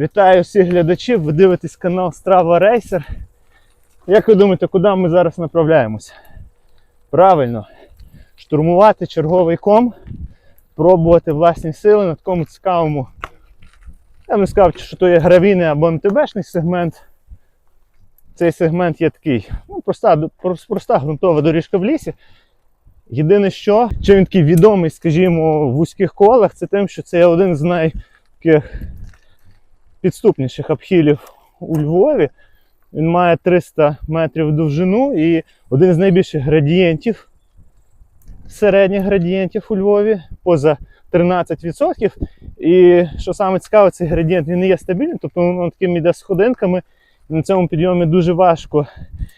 Вітаю всіх глядачів. Ви дивитесь канал Страва Рейсер. Як ви думаєте, куди ми зараз направляємося? Правильно, штурмувати черговий ком, пробувати власні сили на такому цікавому. Я б не сказав, що то є гравійний або МТБшний сегмент. Цей сегмент є такий, ну, проста, прос- проста ґрунтова доріжка в лісі. Єдине, що, чим він такий відомий, скажімо, в вузьких колах, це тим, що це є один з найпідступніших обхилів у Львові. Він має 300 метрів довжину і один з найбільших градієнтів, середніх градієнтів у Львові, поза 13%. І що саме цікаве, цей градієнт він не є стабільним, тобто він такими йде сходинками. На цьому підйомі дуже важко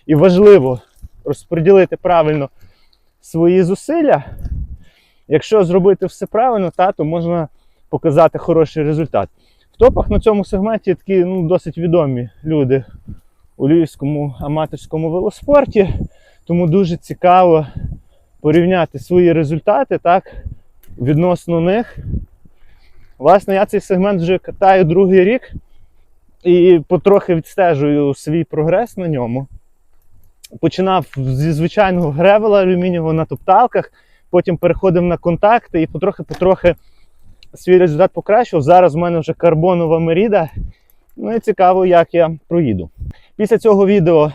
і важливо розподілити правильно свої зусилля. Якщо зробити все правильно, та, то можна показати хороший результат. В топах на цьому сегменті такі ну, досить відомі люди у львівському аматорському велоспорті, тому дуже цікаво порівняти свої результати так, відносно них. Власне, я цей сегмент вже катаю другий рік і потрохи відстежую свій прогрес на ньому. Починав зі звичайного гревела алюмінієвого на топталках, потім переходив на контакти і потрохи-потрохи свій результат покращив. Зараз в мене вже карбонова меріда. Ну і цікаво, як я проїду. Після цього відео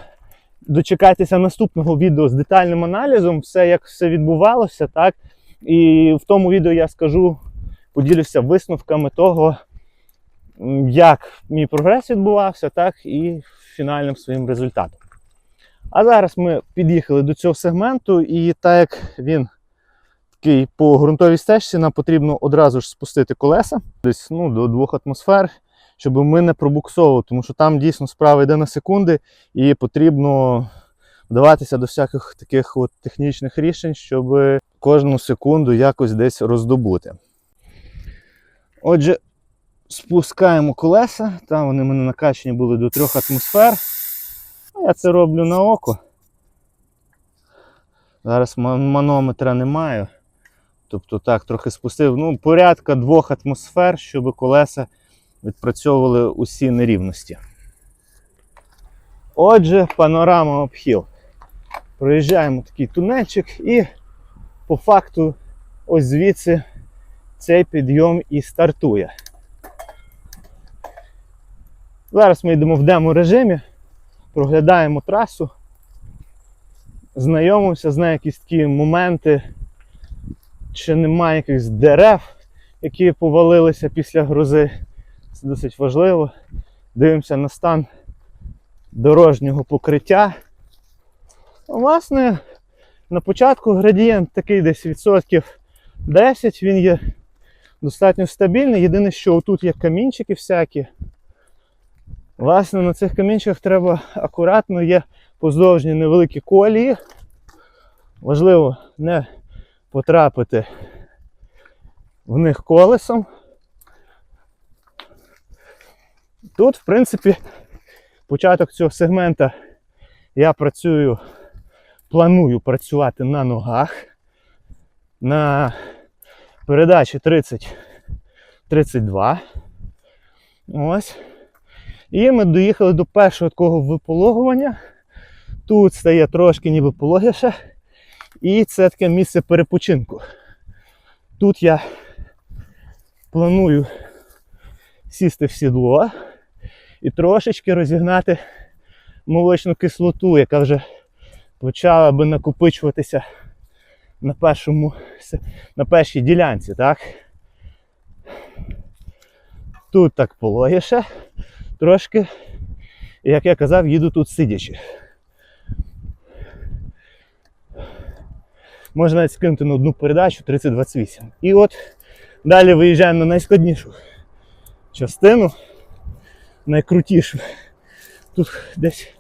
дочекайтеся наступного відео з детальним аналізом, все як все відбувалося, так? І в тому відео я скажу, поділюся висновками того, як мій прогрес відбувався, так, і фінальним своїм результатом. А зараз ми під'їхали до цього сегменту, і так як він такий по ґрунтовій стежці, нам потрібно одразу ж спустити колеса десь ну, до двох атмосфер, щоб ми не пробуксовували, тому що там дійсно справа йде на секунди, і потрібно вдаватися до всяких таких от технічних рішень, щоб кожну секунду якось десь роздобути. Отже, спускаємо колеса, там вони в мене накачані були до трьох атмосфер. Я це роблю на око. Зараз ма- манометра не маю. Тобто так, трохи спустив. Ну, порядка двох атмосфер, щоб колеса відпрацьовували усі нерівності. Отже, панорама обхіл. Проїжджаємо такий тунельчик і по факту ось звідси цей підйом і стартує. Зараз ми йдемо в демо режимі, проглядаємо трасу, знайомимося з нею якісь такі моменти, чи немає якихось дерев, які повалилися після грози. Це досить важливо. Дивимося на стан дорожнього покриття. Ну, Власне, на початку градієнт такий десь відсотків 10, він є достатньо стабільний. Єдине, що тут є камінчики всякі. Власне, на цих камінчиках треба акуратно, є поздовжні невеликі колії. Важливо не потрапити в них колесом. Тут, в принципі, початок цього сегмента я працюю, планую працювати на ногах. На передачі 30-32. Ось. І ми доїхали до першого такого випологування. Тут стає трошки ніби пологіше. І це таке місце перепочинку. Тут я планую сісти в сідло і трошечки розігнати молочну кислоту, яка вже почала би накопичуватися на першому, на першій ділянці. Так? Тут так пологіше трошки. І як я казав, їду тут сидячи. Можна навіть скинути на одну передачу 30-28. І от далі виїжджаємо на найскладнішу частину, найкрутішу. Тут десь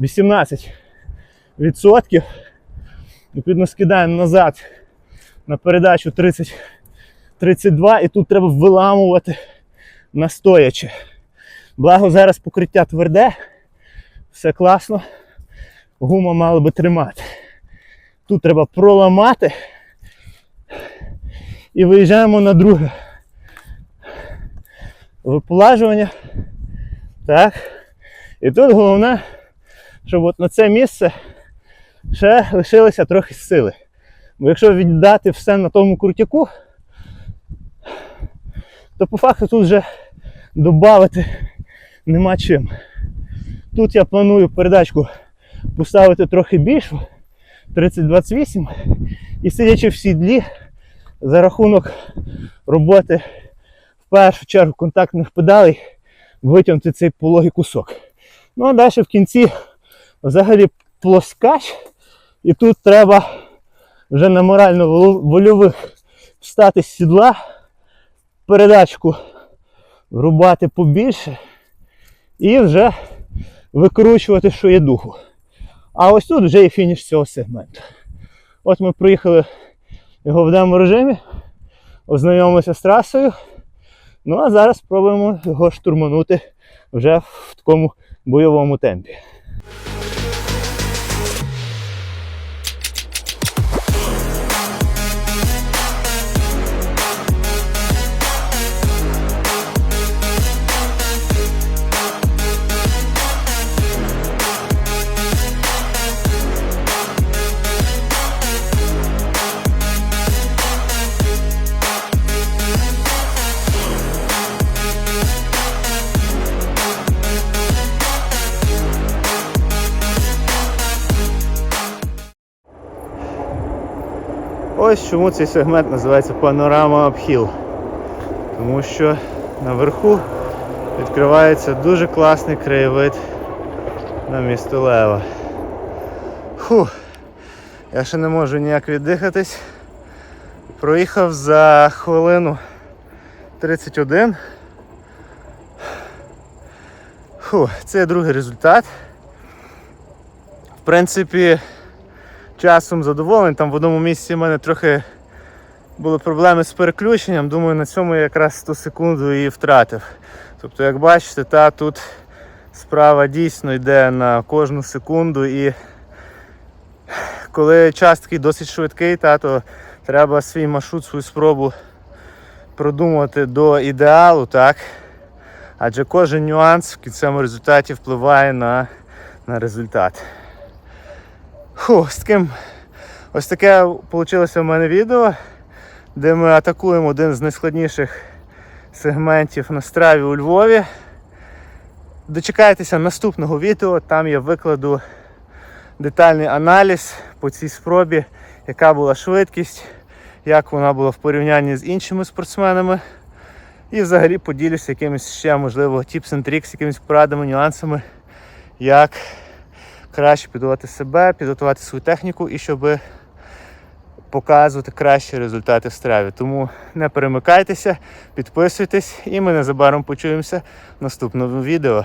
18 відсотків. Відповідно, скидаємо назад на передачу 30, 32 і тут треба виламувати настоячи. Благо зараз покриття тверде, все класно, гума мала би тримати. Тут треба проламати і виїжджаємо на друге виполажування. Так. І тут головне, щоб от на це місце ще лишилося трохи сили. Бо якщо віддати все на тому крутяку, то по факту тут вже додати нема чим. Тут я планую передачку поставити трохи більшу, 30-28, і сидячи в сідлі, за рахунок роботи в першу чергу контактних педалей витягнути цей пологий кусок. Ну а далі в кінці взагалі плоскач, і тут треба вже на морально-вольових встати з сідла, передачку врубати побільше і вже викручувати, що є духу. А ось тут вже і фініш цього сегменту. От ми проїхали його в демо-режимі, ознайомилися з трасою. Ну а зараз спробуємо його штурманути вже в такому бойовому темпі. Ось чому цей сегмент називається Панорама Uphill. Тому що наверху відкривається дуже класний краєвид на місто Лева. Фух, я ще не можу ніяк віддихатись. Проїхав за хвилину 31. Фух, це другий результат. В принципі, часом задоволений. Там в одному місці в мене трохи були проблеми з переключенням. Думаю, на цьому я якраз 100 секунду і втратив. Тобто, як бачите, та тут справа дійсно йде на кожну секунду і коли час такий досить швидкий, та, то треба свій маршрут, свою спробу продумувати до ідеалу, так? Адже кожен нюанс в кінцевому результаті впливає на, на результат. Фу, з таким ось таке вийшло в мене відео, де ми атакуємо один з найскладніших сегментів на страві у Львові. Дочекайтеся наступного відео, там я викладу детальний аналіз по цій спробі, яка була швидкість, як вона була в порівнянні з іншими спортсменами. І взагалі поділюся якимись ще, можливо, tips and tricks, якимись порадами, нюансами, як краще підготувати себе, підготувати свою техніку і щоб показувати кращі результати в страві. Тому не перемикайтеся, підписуйтесь і ми незабаром почуємося в наступному відео.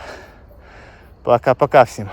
Пока-пока всім.